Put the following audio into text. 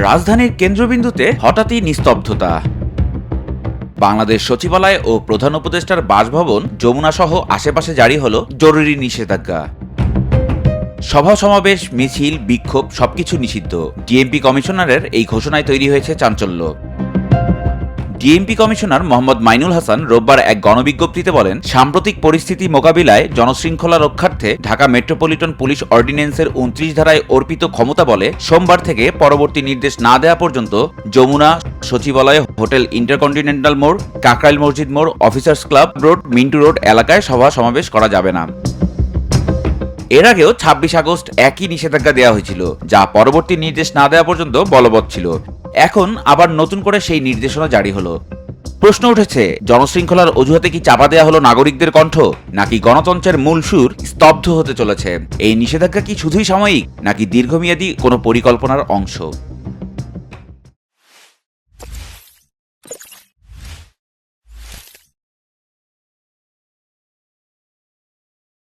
রাজধানীর কেন্দ্রবিন্দুতে হঠাৎই নিস্তব্ধতা। বাংলাদেশ সচিবালয় ও প্রধান উপদেষ্টার বাসভবন যমুনা সহ আশেপাশে জারি হল জরুরি নিষেধাজ্ঞা। সভা সমাবেশ, মিছিল, বিক্ষোভ সবকিছু নিষিদ্ধ। ডিএমপি কমিশনারের এই ঘোষণায় তৈরি হয়েছে চাঞ্চল্য। ডিএমপি কমিশনার মোহাম্মদ মাইনুল হাসান রোববার এক গণবিজ্ঞপ্তিতে বলেন, সাম্প্রতিক পরিস্থিতি মোকাবিলায় জনশৃঙ্খলা রক্ষার্থে ঢাকা মেট্রোপলিটন পুলিশ অর্ডিন্যান্সের উনত্রিশ ধারায় অর্পিত ক্ষমতা বলে সোমবার থেকে পরবর্তী নির্দেশ না দেওয়া পর্যন্ত যমুনা সচিবালয়, হোটেল ইন্টারকন্টিনেন্টাল মোড়, কাকরাইল মসজিদ মোড়, officers club road, Mintu road এলাকায় সভা সমাবেশ করা যাবে না। এর আগেও ছাব্বিশ আগস্ট একই নিষেধাজ্ঞা দেওয়া হয়েছিল, যা পরবর্তী নির্দেশ না দেওয়া পর্যন্ত বলবৎ ছিল। এখন আবার নতুন করে সেই নির্দেশনা জারি হলো। প্রশ্ন উঠেছে, জনশৃঙ্খলার অজুহাতে কি চাপা দেওয়া হলো নাগরিকদের কণ্ঠ, নাকি গণতন্ত্রের মূল সুর স্তব্ধ হতে চলেছে? এই নিষেধাজ্ঞা কি শুধুই সাময়িক, নাকি দীর্ঘমেয়াদী কোনো পরিকল্পনার অংশ?